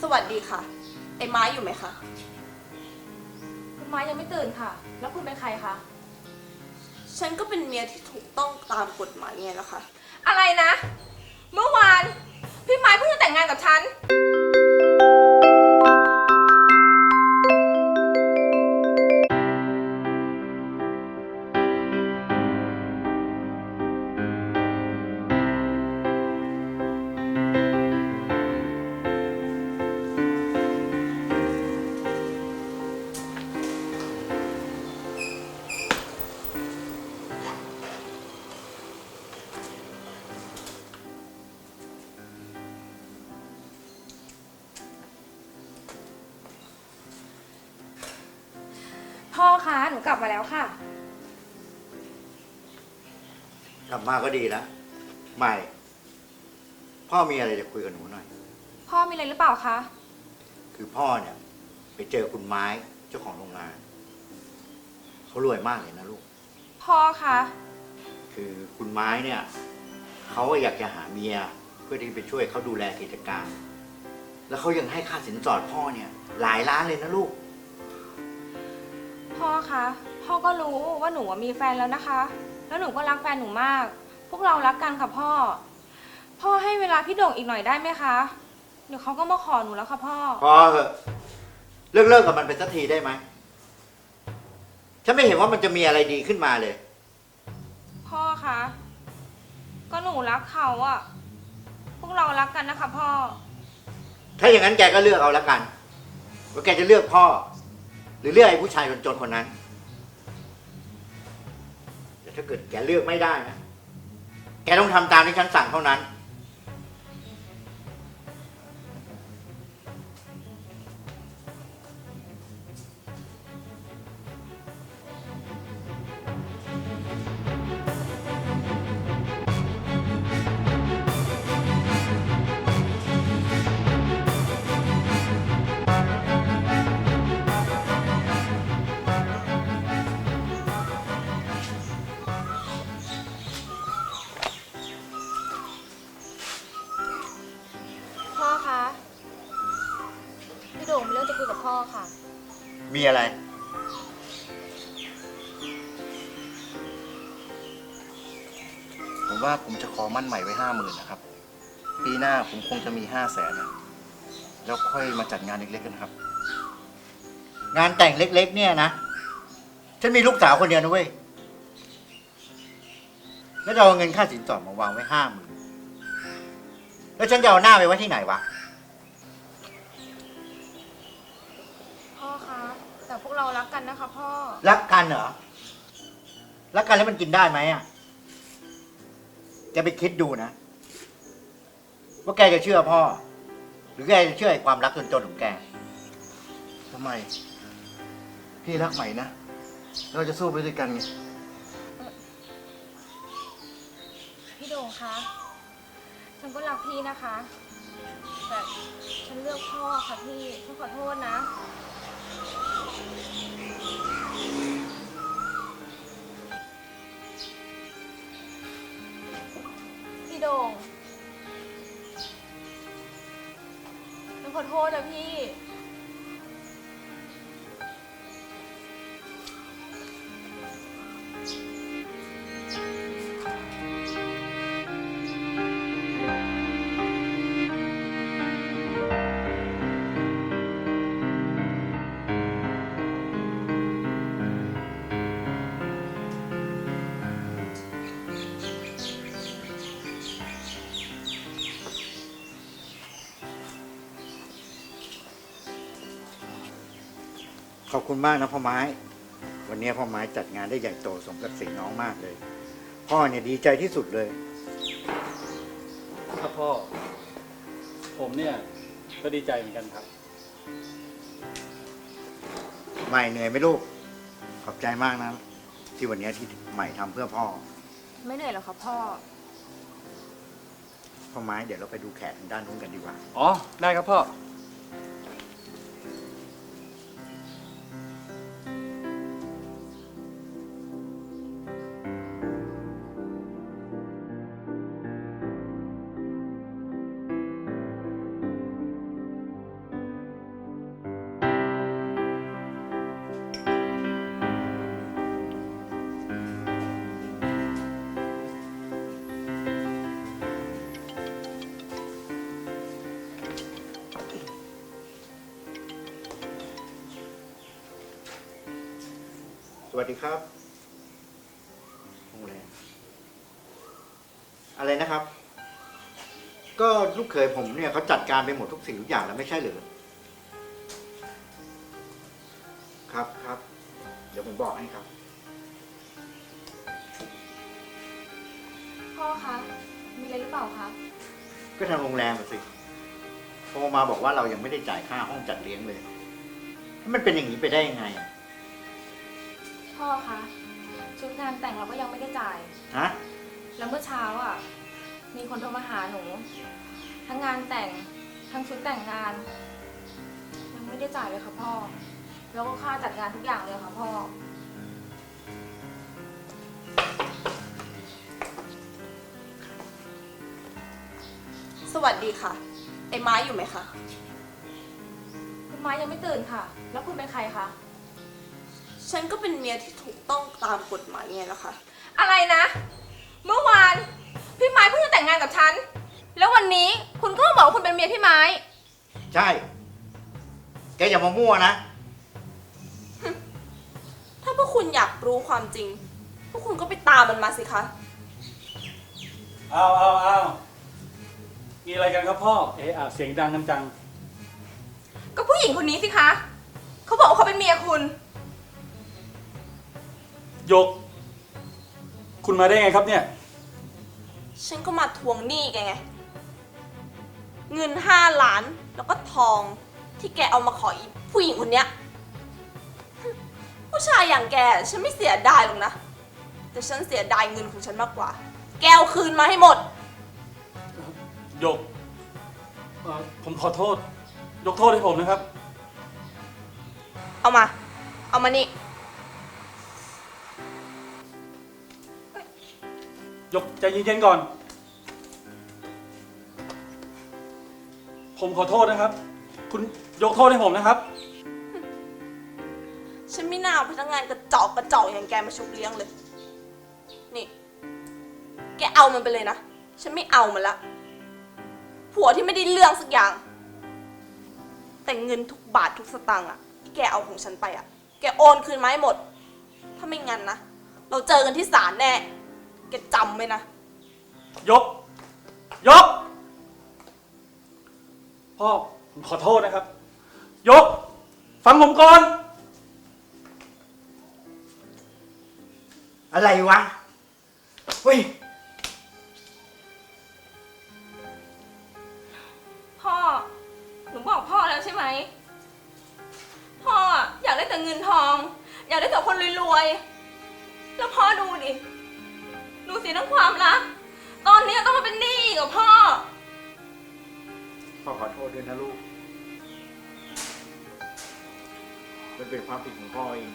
สวัสดีค่ะ ไอ้ไม้อยู่ไหมคะ คุณไม้ยังไม่ตื่นค่ะ แล้วคุณเป็นใครคะ ฉันก็เป็นเมียที่ถูกต้องตามกฎหมายไงล่ะคะอะไรนะ เมื่อวาน พี่ไม้เพิ่งจะแต่งงานกับฉัน คะ หนูกลับมาแล้วค่ะ กลับมาก็ดีแล้วใหม่ พ่อมีอะไรจะคุยกับหนูหน่อย พ่อมีอะไรหรือเปล่าคะ คือพ่อเนี่ย ไปเจอคุณไม้เจ้าของโรงงานเขารวยมากเลยนะลูก พ่อคะ คือคุณไม้เนี่ยเขาอยากจะหาเมียเพื่อที่ไปช่วยเขาดูแลกิจการ แล้วเขายังให้ค่าสินสอดพ่อเนี่ย หลายล้านเลยนะลูก พ่อคะ พ่อก็รู้ว่าหนูอะมีแฟนแล้วนะคะ แล้วหนูก็รักแฟนหนูมาก พวกเรารักกันค่ะพ่อ พ่อให้เวลาพี่โด่งอีกหน่อยได้ไหมคะ เดี๋ยวเขาก็มาขอหนูแล้วค่ะพ่อ พอเถอะเลิกเลิกกับมันไปสักทีได้ไหมฉันไม่เห็นว่ามันจะมีอะไรดีขึ้นมาเลย พ่อคะ ก็หนูรักเขาอะพวกเรารักกันนะคะพ่อ ถ้าอย่างนั้นแกก็เลือกเอาละกัน ว่าแกจะเลือกพ่อห รือเลือกไอ้ผู้ชายจนๆคนนั้น แต่ถ้าเกิดแกเลือกไม่ได้นะ แกต้องทำตามที่ฉันสั่งเท่านั้น มีอะไร ผมว่าผมจะขอมั่นใหม่ไว้ห้าหมื่นนะครับ ปีหน้าผมคงจะมีห้าแสนนะแล้วค่อยมาจัดงานเล็กๆกันครับ งานแต่งเล็ก ๆ เนี่ยนะ ฉันมีลูกสาวคนเดียวนะเว้ย แล้วจะเอาเงินค่าสินสอดมาวางไว้ห้าหมื่นแล้วฉันจะเอาหน้าไปไว้ที่ไหนวะ วกเรารักกันนะคะพ่อ รักกันเหรอ รักกันแล้วมันกินได้ไหมอะแกไปคิดดูนะ ว่าแกจะเชื่อพ่อ หรือแกจะเชื่อไอ้ความรักจนๆของแก ทำไม พี่รักใหม่นะ เราจะสู้ไปด้วยกันไง พี่โด่งคะ ฉันก็รักพี่นะคะ แต่ฉันเลือกพ่อค่ะพี่ฉันขอโทษนะ ษนะพี่ อบคุณมากนะพ่อไม้ วันนี้พ่อไม้จัดงานได้ใหญ่โตสมกับสีน้องมากเลย พ่อเนี่ยดีใจที่สุดเลย ครับพ่อ ผมเนี่ยก็ดีใจเหมือนกันครับ ใหม่เหนื่อยไหมลูก ขอบใจมากนะ ที่วันนี้ที่ใหม่ทำเพื่อพ่อ ไม่เหนื่อยหรอกค่ะพ่อ พ่อไม้เดี๋ยวเราไปดูแขกทางด้านนู้นกันดีกว่า อ๋อ ได้ครับพ่อ วัสดีครับโรงแรมอะไรนะครับ ก็ลูกเขยผมเนี่ยเขาจัดการไปหมดทุกสิ่งทุกอย่างแล้วไม่ใช่เหรือครับครับ เดี๋ยวผมบอกให้ครับ พ่อคะ มีอะไรหรือเปล่าคะ ก็ทางโรงแรมอะสิโทรมาบอกว่าเรายังไม่ได้จ่ายค่าห้องจัดเลี้ยงเลย มันเป็นอย่างนี้ไปได้ยังไงอะ พ่อคะ ชุดงานแต่งเราก็ยังไม่ได้จ่าย ฮะ แล้วเมื่อเช้าอะ มีคนโทรมาหาหนู ทั้งงานแต่ง ทั้งชุดแต่งงาน ยังไม่ได้จ่ายเลยค่ะพ่อ แล้วก็ค่าจัดงานทุกอย่างเลยค่ะพ่อ สวัสดีค่ะ ไอ้ไม้อยู่ไหมคะ คุณไม้ยังไม่ตื่นค่ะ แล้วคุณเป็นใครคะ ฉันก็เป็นเมียที่ถูกต้องตามกฎหมายไงล่ะคะ อะไรนะ เมื่อวานพี่ไม้เพิ่งจะแต่งงานกับฉัน แล้ววันนี้คุณก็มาบอกว่าคุณเป็นเมียพี่ไม้ ใช่ แกอย่ามามั่วนะ ถ้าพวกคุณอยากรู้ความจริง พวกคุณก็ไปตามมันมาสิคะ เอาเอาเอามีอะไรกันครับพ่อ เอะอะเสียงดังกันจัง ก็ผู้หญิงคนนี้สิคะ เขาบอกว่าเขาเป็นเมียคุณ ยก คุณมาได้ไงครับเนี่ย ฉันก็มาทวงหนี้แกไง เงินห้าล้านแล้วก็ทองที่แกเอามาขออีผู้หญิงคนเนี้ย ผู้ชายอย่างแกฉันไม่เสียดายหรอกนะ แต่ฉันเสียดายเงินของฉันมากกว่า แกเอาคืนมาให้หมดยกเอ่อผมขอโทษ ยกโทษให้ผมนะครับ เอามา เอามานี่ ยกใจเย็นๆก่อน ผมขอโทษนะครับ คุณยกโทษให้ผมนะครับ ฉันไม่น่าเอาพนักงานกระจอกกระจอกอย่างแกมาชุบเลี้ยงเลย นี่ แกเอามันไปเลยนะ ฉันไม่เอามันละ ผัวที่ไม่ได้เรื่องสักอย่าง แต่เงินทุกบาททุกสตางค์อะที่แกเอาของฉันไปอะแกโอนคืนมาให้หมด ถ้าไม่งั้นนะ เราเจอกันที่ศาลแน่ แกจำไว้นะ ยก ยก พ่อ ผมขอโทษนะครับ ยก ฟังผมก่อน อะไรวะเฮ้ย พ่อ หนูบอกพ่อแล้วใช่ไหม พ่ออยากได้แต่เงินทอง อยากได้แต่คนรวยๆ แล้วพ่อดูดิ ดูสิทั้งความรัก ตอนนี้ต้องมาเป็นหนี้อีกับพ่อ พ่อขอโทษด้วยนะลูก มันเป็นความผิดของพ่อเอง